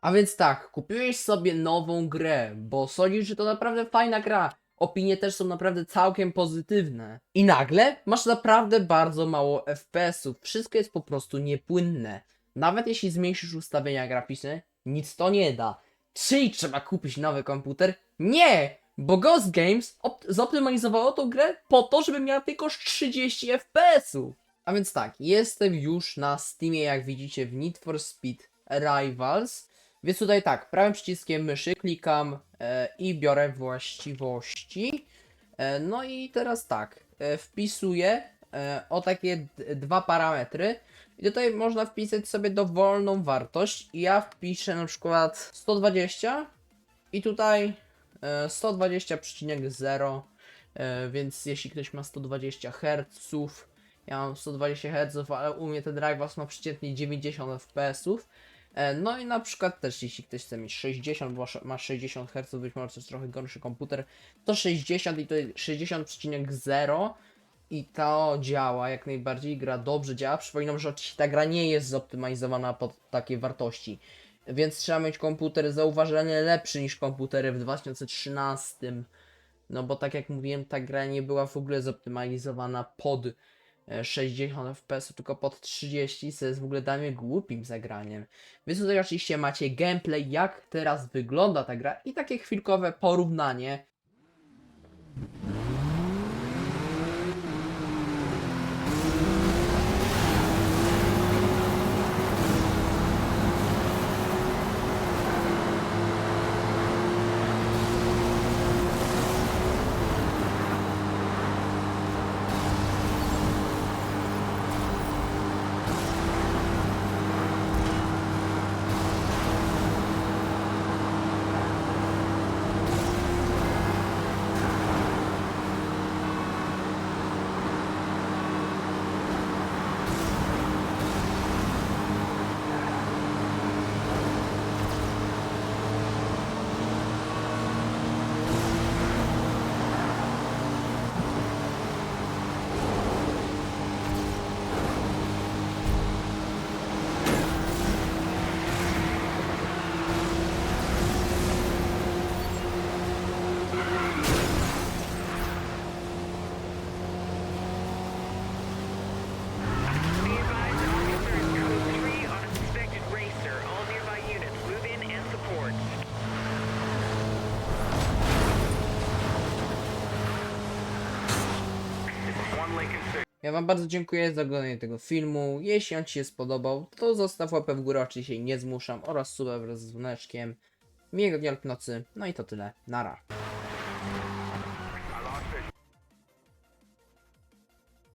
A więc tak, kupiłeś sobie nową grę, bo sądzisz, że to naprawdę fajna gra. Opinie też są naprawdę całkiem pozytywne. I nagle masz naprawdę bardzo mało FPS-ów. Wszystko jest po prostu niepłynne. Nawet jeśli zmniejszysz ustawienia graficzne, nic to nie da. Czyli trzeba kupić nowy komputer? Nie! Bo Ghost Games op- zoptymalizowało tą grę po to, żeby miała tylko 30 FPS-ów. A więc tak, jestem już na Steamie, jak widzicie, w Need for Speed Rivals. Więc tutaj tak, prawym przyciskiem myszy klikam e, i biorę właściwości. E, no i teraz tak, e, wpisuję e, o takie dwa parametry. I tutaj można wpisać sobie dowolną wartość. I ja wpiszę na przykład 120 i tutaj e, 120,0 e, więc jeśli ktoś ma 120 Hz, ja mam 120 Hz, ale u mnie ten Rivals ma przeciętnie 90 fps. E, No i na przykład też jeśli ktoś chce mieć 60, bo ma 60 Hz, być może jest trochę gorszy komputer, to 60 i to jest 60,0 i to działa jak najbardziej, gra dobrze działa. Przypominam, że oczywiście ta gra nie jest zoptymalizowana pod takie wartości, więc trzeba mieć komputer zauważalnie lepszy niż komputery w 2013. No bo tak jak mówiłem, ta gra nie była w ogóle zoptymalizowana pod e, 60 fps, tylko pod 30, co jest w ogóle dla mnie głupim zagraniem. Więc tutaj oczywiście macie gameplay, jak teraz wygląda ta gra i takie chwilkowe porównanie. Ja Wam bardzo dziękuję za oglądanie tego filmu. Jeśli on Ci się spodobał, to zostaw łapę w górę, oczywiście nie zmuszam, oraz suba wraz z dzwoneczkiem. Miłego dnia lub nocy, no i to tyle. Nara.